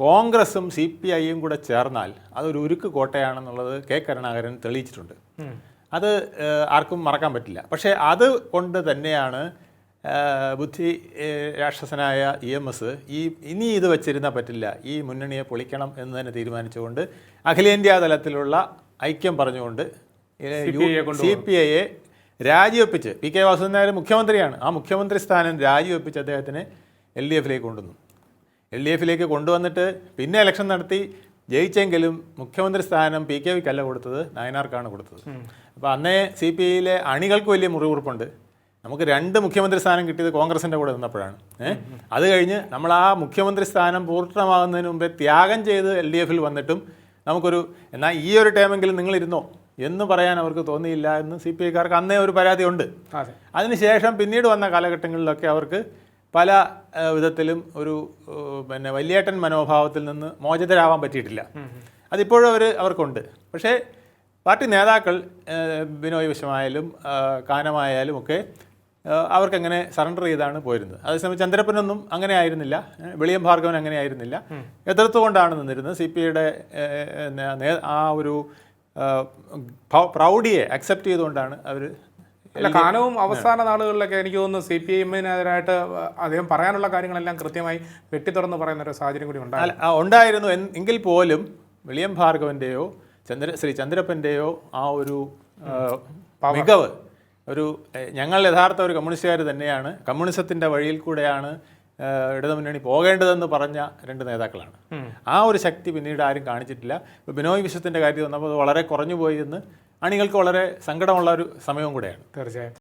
കോൺഗ്രസും C P ഐയും കൂടെ ചേർന്നാൽ അതൊരു ഉരുക്ക് കോട്ടയാണെന്നുള്ളത് കെ കരുണാകരൻ തെളിയിച്ചിട്ടുണ്ട്. അത് ആർക്കും മറക്കാൻ പറ്റില്ല. പക്ഷേ അത് കൊണ്ട് തന്നെയാണ് ബുദ്ധി രാക്ഷസനായ ഇ എം എസ് ഈ ഇനി ഇത് വെച്ചിരുന്നാൽ പറ്റില്ല. ഈ മുന്നണിയെ പൊളിക്കണം എന്ന് തന്നെ തീരുമാനിച്ചുകൊണ്ട് അഖിലേന്ത്യാ തലത്തിലുള്ള ഐക്യം പറഞ്ഞുകൊണ്ട് സി പി ഐയെ രാജിവെപ്പിച്ച് പി കെ വാസുദേവൻ നായർ മുഖ്യമന്ത്രിയാണ്. ആ മുഖ്യമന്ത്രി സ്ഥാനം രാജിവെപ്പിച്ച് അദ്ദേഹത്തിനെ എൽ ഡി എഫിലേക്ക് കൊണ്ടുവന്നു. എൽ ഡി എഫിലേക്ക് കൊണ്ടുവന്നിട്ട് പിന്നെ ഇലക്ഷൻ നടത്തി ജയിച്ചെങ്കിലും മുഖ്യമന്ത്രി സ്ഥാനം പി കെ വിക്കല്ല കൊടുത്തത് നയനാർക്കാണ് കൊടുത്തത്. അപ്പോൾ അന്നേ സി പി ഐയിലെ അണികൾക്ക് വലിയ മുറിവുറുപ്പുണ്ട്. നമുക്ക് രണ്ട് മുഖ്യമന്ത്രി സ്ഥാനം കിട്ടിയത് കോൺഗ്രസിന്റെ കൂടെ നിന്നപ്പോഴാണ്. ഏഹ് അത് കഴിഞ്ഞ് നമ്മൾ ആ മുഖ്യമന്ത്രി സ്ഥാനം പൂർണമാകുന്നതിന് മുമ്പേ ത്യാഗം ചെയ്ത് എൽ ഡി എഫിൽ വന്നിട്ടും നമുക്കൊരു എന്നാൽ ഈ ഒരു ടൈമെങ്കിലും നിങ്ങളിരുന്നോ എന്ന് പറയാൻ അവർക്ക് തോന്നിയില്ല എന്ന് സി പി ഐക്കാർക്ക് അന്നേ ഒരു പരാതിയുണ്ട്. അതെ. അതിനുശേഷം പിന്നീട് വന്ന കാലഘട്ടങ്ങളിലൊക്കെ അവർക്ക് പല വിധത്തിലും ഒരു പിന്നെ വലിയേട്ടൻ മനോഭാവത്തിൽ നിന്ന് മോചിതരാവാൻ പറ്റിയിട്ടില്ല. അതിപ്പോഴും അവർ അവർക്കുണ്ട്. പക്ഷേ പാർട്ടി നേതാക്കൾ ബിനോയ് വിശ്വമായാലും കാനമായാലും ഒക്കെ അവർക്കങ്ങനെ സറണ്ടർ ചെയ്താണ് പോയിരുന്നത്. അതേസമയം ചന്ദ്രപ്പനൊന്നും അങ്ങനെ ആയിരുന്നില്ല. വെളിയം ഭാർഗവൻ അങ്ങനെ ആയിരുന്നില്ല. എതിർത്തുകൊണ്ടാണ് നിന്നിരുന്നത്. സി പി ഐയുടെ ആ ഒരു പ്രൗഢിയെ അക്സെപ്റ്റ് ചെയ്തുകൊണ്ടാണ് അവർ അല്ല കാനവും അവസാന നാളുകളിലൊക്കെ എനിക്ക് തോന്നുന്നു സി പി എമ്മിനെതിരായിട്ട് അദ്ദേഹം പറയാനുള്ള കാര്യങ്ങളെല്ലാം കൃത്യമായി വെട്ടിത്തുറന്ന് പറയുന്ന ഒരു സാഹചര്യം കൂടി ഉണ്ടായി. ഉണ്ടായിരുന്നു എങ്കിൽ പോലും വിളിയം ഭാർഗവന്റെയോ ചന്ദ്ര ശ്രീ ചന്ദ്രപ്പന്റെയോ ആ ഒരു മികവ്. ഒരു ഞങ്ങൾ യഥാർത്ഥ ഒരു കമ്മ്യൂണിസ്റ്റുകാർ തന്നെയാണ്. കമ്മ്യൂണിസത്തിന്റെ വഴിയിൽ കൂടെയാണ് ഇടതുമുന്നണി പോകേണ്ടതെന്ന് പറഞ്ഞ രണ്ട് നേതാക്കളാണ്. ആ ഒരു ശക്തി പിന്നീട് ആരും കാണിച്ചിട്ടില്ല. ഇപ്പോൾ ബിനോയ് വിശ്വത്തിന്റെ കാര്യം വന്നപ്പോൾ അത് വളരെ കുറഞ്ഞു പോയി എന്ന് അണികൾക്ക് വളരെ സങ്കടമുള്ള ഒരു സമയവും കൂടെയാണ്. തീർച്ചയായും.